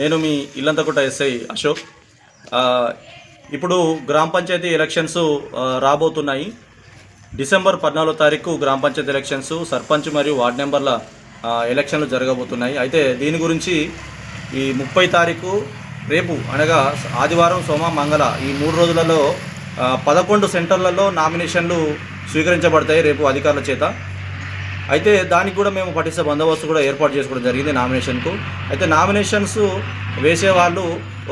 నేను మీ ఇల్లంతకుట ఎస్ఐ అశోక్. ఇప్పుడు గ్రామ పంచాయతీ ఎలక్షన్స్ రాబోతున్నాయి. డిసెంబర్ పద్నాలుగో తారీఖు గ్రామ పంచాయతీ ఎలక్షన్స్ సర్పంచ్ మరియు వార్డు నెంబర్ల ఎలక్షన్లు జరగబోతున్నాయి. అయితే దీని గురించి ఈ ముప్పై తారీఖు రేపు అనగా ఆదివారం సోమ మంగళ ఈ మూడు రోజులలో పదకొండు సెంటర్లలో నామినేషన్లు స్వీకరించబడతాయి రేపు అధికారుల చేత. అయితే దానికి కూడా మేము పటిష్ట బందోబస్తు కూడా ఏర్పాటు చేసుకోవడం జరిగింది నామినేషన్కు. అయితే నామినేషన్స్ వేసేవాళ్ళు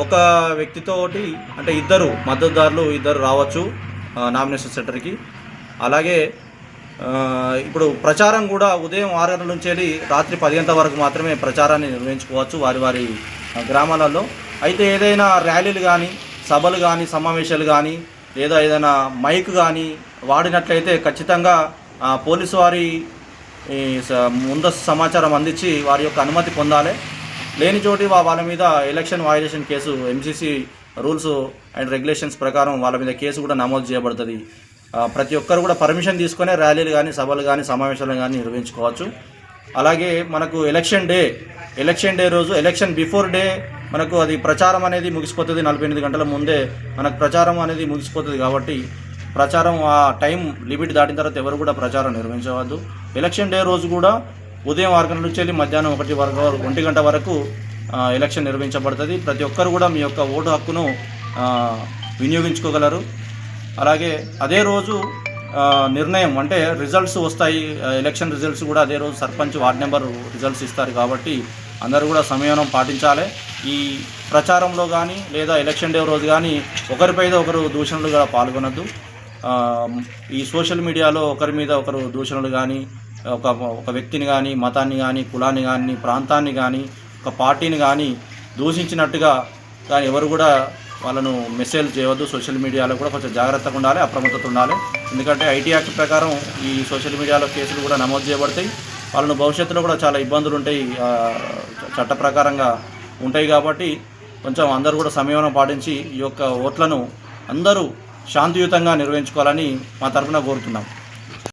ఒక వ్యక్తితోటి అంటే ఇద్దరు మద్దతుదారులు ఇద్దరు రావచ్చు నామినేషన్ సెంటర్కి. అలాగే ఇప్పుడు ప్రచారం కూడా ఉదయం ఆరు గంటల నుంచి వెళ్ళి రాత్రి పది గంటల వరకు మాత్రమే ప్రచారాన్ని నిర్వహించుకోవచ్చు వారి వారి గ్రామాలలో. అయితే ఏదైనా ర్యాలీలు కానీ సభలు కానీ సమావేశాలు కానీ లేదా ఏదైనా మైక్ కానీ వాడినట్లయితే ఖచ్చితంగా పోలీసు వారి ఈ స- ముందస్తు సమాచారం అందించి వారి యొక్క అనుమతి పొందాలి. లేని చోటి వాళ్ళ మీద election violation case MCC rules and regulations ప్రకారం వాళ్ళ మీద కేసు కూడా నమోదు చేయబడుతుంది. ప్రతి ఒక్కరు కూడా పర్మిషన్ తీసుకునే ర్యాలీలు కానీ సభలు కానీ సమావేశాలు కానీ నిర్వహించుకోవచ్చు. అలాగే మనకు ఎలక్షన్ డే ఎలక్షన్ డే రోజు ఎలక్షన్ బిఫోర్ డే మనకు అది ప్రచారం అనేది ముగిసిపోతుంది. నలభై ఎనిమిది గంటల ముందే మనకు ప్రచారం అనేది ముగిసిపోతుంది కాబట్టి ప్రచారం ఆ టైం లిమిట్ దాటిన తర్వాత ఎవరు కూడా ప్రచారం నిర్వహించవద్దు. ఎలక్షన్ డే రోజు కూడా ఉదయం ఆరు గంటల నుంచి వెళ్ళి మధ్యాహ్నం ఒకటి వరకు ఒంటి గంట వరకు ఎలక్షన్ నిర్వహించబడుతుంది. ప్రతి ఒక్కరు కూడా మీ యొక్క ఓటు హక్కును వినియోగించుకోగలరు. అలాగే అదే రోజు నిర్ణయం అంటే రిజల్ట్స్ వస్తాయి. ఎలక్షన్ రిజల్ట్స్ కూడా అదే రోజు సర్పంచ్ వార్డ్ నెంబర్ రిజల్ట్స్ ఇస్తారు కాబట్టి అందరూ కూడా సంయమనం పాటించాలి. ఈ ప్రచారంలో కానీ లేదా ఎలక్షన్ డే రోజు కానీ ఒకరిపై ఒకరు దూషణలుగా పాల్గొనద్దు. ఈ సోషల్ మీడియాలో ఒకరి మీద ఒకరు దూషణలు కానీ ఒక ఒక వ్యక్తిని కానీ మతాన్ని కానీ కులాన్ని కానీ ప్రాంతాన్ని కానీ ఒక పార్టీని కానీ దూషించినట్టుగా కానీ ఎవరు కూడా వాళ్ళను మెసేజ్ చేయవద్దు. సోషల్ మీడియాలో కూడా కొంచెం జాగ్రత్తగా ఉండాలి అప్రమత్తత ఉండాలి. ఎందుకంటే ఐటీ యాక్ట్ ప్రకారం ఈ సోషల్ మీడియాలో కేసులు కూడా నమోదు చేయబడతాయి. వాళ్ళను భవిష్యత్తులో కూడా చాలా ఇబ్బందులు ఉంటాయి. చట్ట ప్రకారంగా ఉంటాయి కాబట్టి కొంచెం అందరూ కూడా సంయమనం పాటించి ఈ యొక్క ఓట్లను అందరూ శాంతియుతంగా నిర్వహించుకోవాలని మా తరఫున కోరుతున్నాం.